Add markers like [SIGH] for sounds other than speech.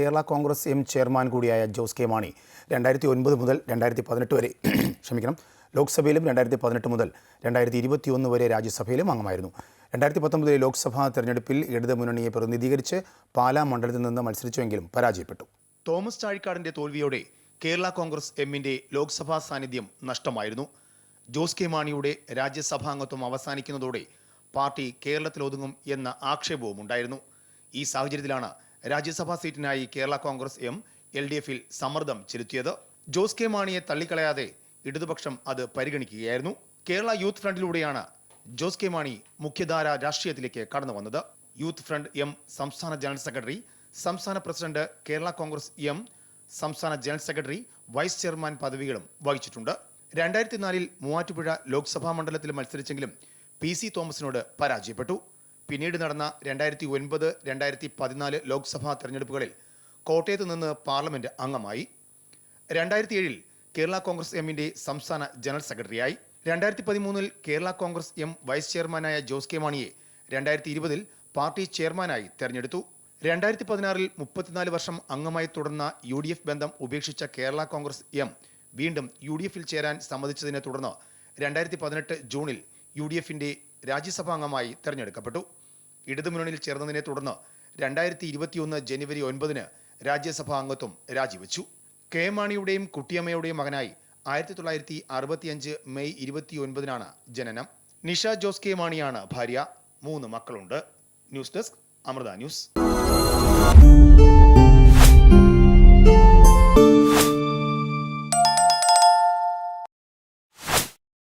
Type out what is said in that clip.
Kerala Congress M chairman കൂടിയായ Jose K Mani രണ്ടായിരത്തി ഒൻപത് മുതൽ രണ്ടായിരത്തി പതിനെട്ട് വരെ [CLEARS THROAT] ക്ഷമിക്കണം ലോക്സഭയിലും രണ്ടായിരത്തി പതിനെട്ട് മുതൽ രണ്ടായിരത്തി ഇരുപത്തിയൊന്ന് വരെ രാജ്യസഭയിലും അംഗമായിരുന്നു. രണ്ടായിരത്തി പത്തൊമ്പതിലെ ലോക്സഭാ തെരഞ്ഞെടുപ്പിൽ ഇടതു മുന്നണിയെ പ്രതിനിധീകരിച്ച് പാലാ മണ്ഡലത്തിൽ നിന്ന് മത്സരിച്ചുവെങ്കിലും പരാജയപ്പെട്ടു. തോമസ് ചാഴിക്കാടിന്റെ തോൽവിയോടെ കേരള കോൺഗ്രസ് എമ്മിന്റെ ലോക്സഭാ സാന്നിധ്യം നഷ്ടമായിരുന്നു. ജോസ് കെ മാണിയുടെ രാജ്യസഭാംഗത്വം അവസാനിക്കുന്നതോടെ പാർട്ടി കേരളത്തിലൊതുങ്ങും എന്ന ആക്ഷേപവും ഉണ്ടായിരുന്നു ഈ സാഹചര്യത്തിലാണ് Rajya Sabha സീറ്റിനായി Kerala Congress M L D എഫിൽ സമ്മർദ്ദം ചെലുത്തിയത്. ജോസ് കെ മാണിയെ തള്ളിക്കളയാതെ ഇടതുപക്ഷം അത് പരിഗണിക്കുകയായിരുന്നു. കേരള യൂത്ത് ഫ്രണ്ടിലൂടെയാണ് ജോസ് കെ മാണി മുഖ്യധാര രാഷ്ട്രീയത്തിലേക്ക് കടന്നു വന്നത്. യൂത്ത് ഫ്രണ്ട് എം സംസ്ഥാന ജനറൽ സെക്രട്ടറി സംസ്ഥാന പ്രസിഡന്റ് കേരള കോൺഗ്രസ് എം സംസ്ഥാന ജനറൽ സെക്രട്ടറി വൈസ് ചെയർമാൻ പദവികളും വഹിച്ചിട്ടുണ്ട്. രണ്ടായിരത്തി നാലിൽ മൂവാറ്റുപുഴ ലോക്സഭാ മണ്ഡലത്തിൽ മത്സരിച്ചെങ്കിലും പി സി തോമസിനോട് പരാജയപ്പെട്ടു. പിന്നീട് നടന്ന രണ്ടായിരത്തി ഒൻപത് രണ്ടായിരത്തി പതിനാല് ലോക്സഭാ തെരഞ്ഞെടുപ്പുകളിൽ കോട്ടയത്ത് നിന്ന് പാർലമെന്റ് അംഗമായി. രണ്ടായിരത്തി ഏഴിൽ കേരള കോൺഗ്രസ് എമ്മിന്റെ സംസ്ഥാന ജനറൽ സെക്രട്ടറിയായി. രണ്ടായിരത്തി പതിമൂന്നിൽ കേരള കോൺഗ്രസ് എം വൈസ് ചെയർമാനായ ജോസ് കെ മാണിയെ രണ്ടായിരത്തി ഇരുപതിൽ പാർട്ടി ചെയർമാനായി തെരഞ്ഞെടുത്തു. രണ്ടായിരത്തി പതിനാറിൽ മുപ്പത്തിനാല് വർഷം അംഗമായി തുടർന്ന യു ഡി എഫ് ബന്ധം ഉപേക്ഷിച്ച കേരള കോൺഗ്രസ് എം വീണ്ടും യു ഡി എഫിൽ ചേരാൻ സമ്മതിച്ചതിനെ തുടർന്ന് രണ്ടായിരത്തി പതിനെട്ട് ജൂണിൽ യു ഡി എഫിന്റെ രാജ്യസഭാംഗമായി തെരഞ്ഞെടുക്കപ്പെട്ടു. ഇടതുമുന്നണിയിൽ ചേർന്നതിനെ തുടർന്ന് രണ്ടായിരത്തി ഇരുപത്തിയൊന്ന് ജനുവരി ഒൻപതിന് രാജ്യസഭാ അംഗത്വം രാജിവെച്ചു. കെ മാണിയുടെയും കുട്ടിയമ്മയുടെയും മകനായി ആയിരത്തി തൊള്ളായിരത്തി അറുപത്തിയഞ്ച് മെയ് ഇരുപത്തി ഒൻപതിനാണ് ജനനം. നിഷ ജോസ് കെ മാണിയാണ് ഭാര്യ. മൂന്ന് മക്കളുണ്ട്. News desk Amrita news.